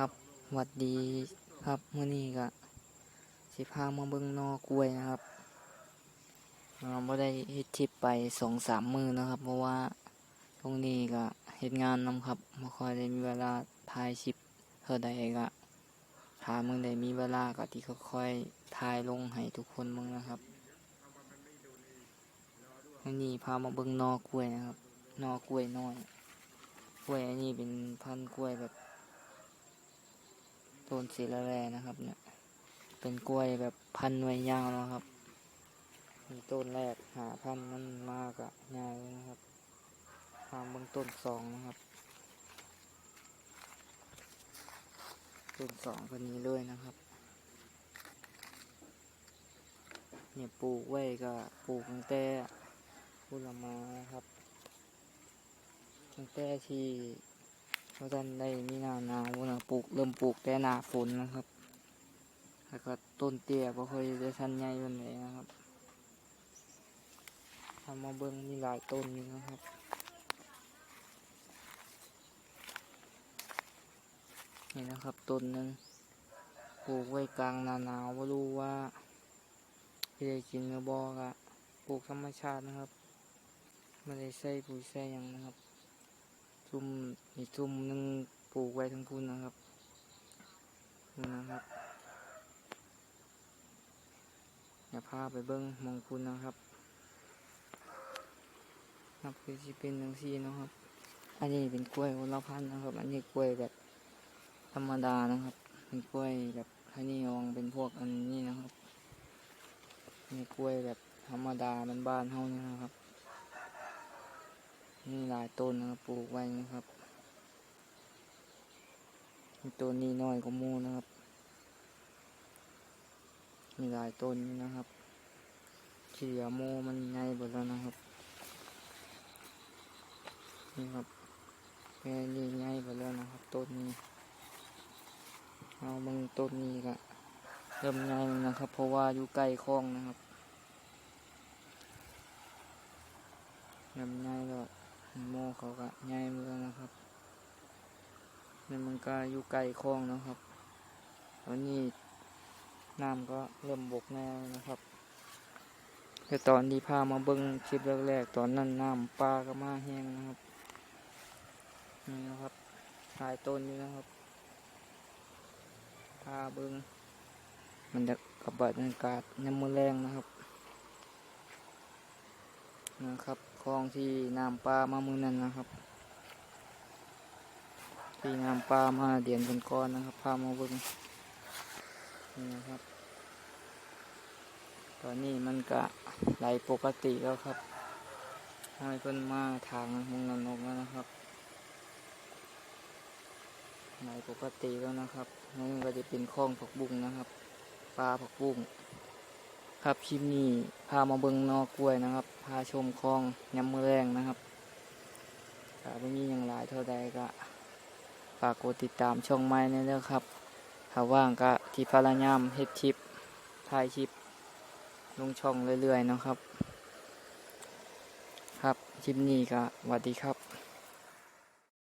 ครับหวัดดีครับเมื้อนี้ก็สิพามาเบิ่งนอกล้วยนะครับเราบ่ได้เฮ็ดทิปไปสองสามมือนะครับ เพราะว่าตรงนี้ก็เฮ็ดงานนํครับบ่ค่อยได้มีเวลาถ่ายคลิปเท่าใดก็ถ้ามื้อใดมีเวลาก็ที่ค่อยๆถ่ายลงให้ทุกคนเบิ่งนะครับมื้อนี้พามาเบิ่งนอกล้วยนะครับ นอกล้วยน้อยกล้วยอันนี้เป็นพันกล้วยแบบ ต้นสีละแรนะครับเนี่ย เป็นกล้วยแบบพันไว้ยาวนะครับ มีต้นแรกหาพันมันมากอะยาวเลยนะครับทางเบื้องต้นสองนะครับ ต้นสองคนนี้เลยนะครับ เนี่ยปลูกไว้ก็ปลูกตั้งแต่พุละมาครับตั้งแต่ที่ เราะท่านได้มีหนาหนาวนะปลูกเริ่มปลูกแต่หนาฝนนะครับ แล้วก็ต้นเตี้ยก็ค่อยได้ทันใหญ่วันไหนนะครับทำมาเบิ้งมีหลายต้นอยู่นะครับนี่นะครับต้นหนึ่งปลูกไว้กลางหนาหนาวไม่รู้ว่าจะได้กินหรือบอกอะปลูกธรรมชาตินะครับไม่ได้ใส่ปุ๋ยใส่ยังนะครับ ซุ่มอีกซุ่มหนึงปลูกไว้ทั้งพุ่นนะครับนี่นะครับอย่าพาไปเบิ้งมองพุ่นนะครับนับคือสิเป็นจังซี่นะครับ อันนี้เป็นกล้วยคนละพันนะครับ อันนี้กล้วยแบบธรรมดานะครับเป็นกล้วยแบบฮันนี่องเป็นพวกอันนี้นะครับนี่กล้วยแบบธรรมดามันบ้านเฮานี่นะครับ มีหลายต้นนะครับปลูกไว้นะครับต้นนี้น้อยกว่ามูนะครับ มีหลายต้นนะครับเฉียโมมันใหญ่หมดแล้วนะครับ นี่ครับแค่นี้ใหญ่หมดแล้วนะครับต้นนี้เอาบางต้นนี้ก็เริ่มใหญ่นะครับ เพราะว่าอยู่ใกล้คลองนะครับเริ่มใหญ่แล้ว โมเขาก็ใหญ่เมืองนะครับนี่มันก็อยู่ไกลคลองนะครับตอนนี้น้ำก็เริ่มบกแน่นะครับแต่ตอนที่พามาเบิ้งคลิปแรกๆตอนนั้นน้ำปลาก็มาแห้งนะครับนี่นะครับหลายต้นอยู่นะครับพาเบิ้งมันจะกับบรรยากาศน้ำมือแรงนะครับนะครับ คลองที่น้ำปลามามือนั้นนะครับ ที่น้ำปลามาเดียนเป็นก้อนนะครับพามาเบิ่งนี่นะครับ ตอนนี้มันก็ไหลปกติแล้วครับให้เพิ่นมาทางมุงนนกแล้วนะครับไหลปกติแล้วนะครับนั่นก็จะเป็นคลองผักบุ้งนะครับ ปลาผักบุ้งครับคลิปนี้ามาเบิงนอกล้วยนะครับพาชมคลองยำมือแรงนะครับถ้าไม่มีอย่างหลายเท่าใดก็ฝากกดติดตามช่องไม้นี่เด้อครับถ้าว่างก็ที่พารายามเฮ็ดชิปถ่ายชิปลงช่องเรื่อยๆนะครับ ครับคลิปนี้ก็สวัสดีครับ